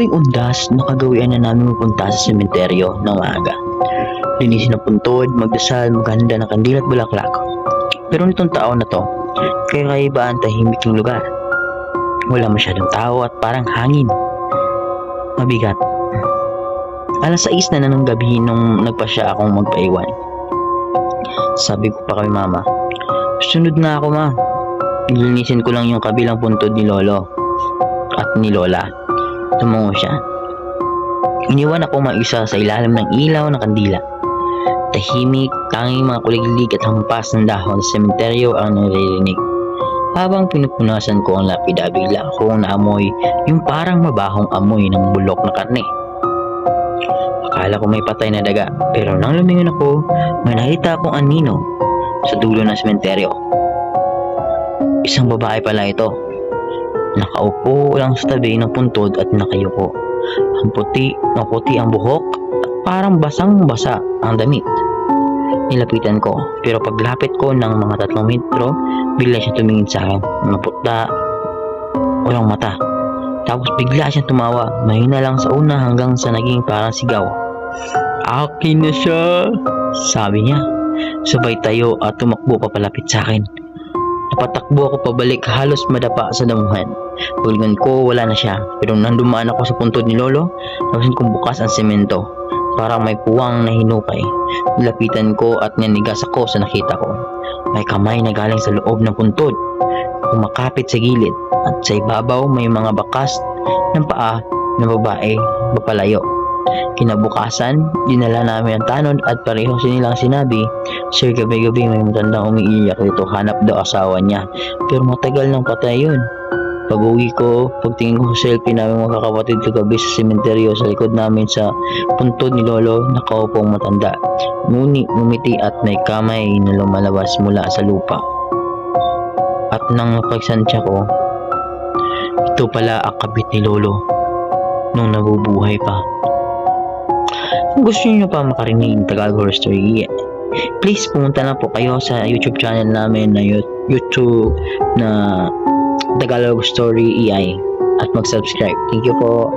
Tuwing undas, nakagawian na namin mapunta sa sementeryo ng maaga. Linisin ang puntod, magdasal, maghanda ng kandila at bulaklak. Pero nitong taon na to, kakaiba ang tahimik ng lugar. Wala masyadong tao at parang hangin. Mabigat. Alas 6 na na ng gabi nung nagpasya akong magpaiwan. Sabi ko pa kay mama, sunod na ako ma. Linisin ko lang yung kabilang puntod ni lolo at ni lola. Tumungo siya. Iniwan ako mag-isa sa ilalim ng ilaw ng kandila. Tahimik, tanging mga kuliglig at hampas ng dahon sa sementeryo ang naririnig. Habang pinupunasan ko ang lapida, bigla akong naamoy yung parang mabahong amoy ng bulok na karne. Akala ko may patay na daga, pero nang lumingon ako, may nakita akong anino sa dulo ng sementeryo. Isang babae pala ito. Nakaupo lang sa tabi ng puntod at nakayuko. Ang puti, maputi ang buhok at parang basang-basa ang damit. Nilapitan ko, pero paglapit ko ng mga tatlong metro, bigla siya tumingin sa akin. Maputla, walang mata. Tapos bigla siyang tumawa, mahina lang sa una hanggang sa naging parang sigaw. Akin na siya! Sabi niya. Sabay tayo at tumakbo papalapit sa akin. Napatakbo ako pabalik halos madapa sa damuhan. Paglingon ko wala na siya pero nang dumaan ako sa puntod ni Lolo, napansin kong bukas ang semento. Parang may puwang na hinukay. Nilapitan ko at nanigas ako sa nakita ko. May kamay na galing sa loob ng puntod. Kumakapit sa gilid at sa ibabaw may mga bakas ng paa ng babae papalayo. Kinabukasan, dinala namin ang tanod at pareho sinilang sinabi, Sir, gabi-gabi may matandang umiiyak dito, hanap daw asawa niya. Pero matagal nang patay yun. Pag uwi ko, pagtingin ko sa selfie namin mga kakapatid kagabi sa sementeryo sa likod namin sa puntod ni Lolo, nakaupong matanda. Nguni, ngumiti at may kamay na lumalabas mula sa lupa. At nang mapagsansya ko, ito pala ang kabit ni Lolo nung nabubuhay pa. Kung gusto niyo pa makarinig ng Tagalog Horror Story, please pumunta na po kayo sa YouTube channel namin na YouTube na Tagalog Story EI at mag-subscribe. Thank you po.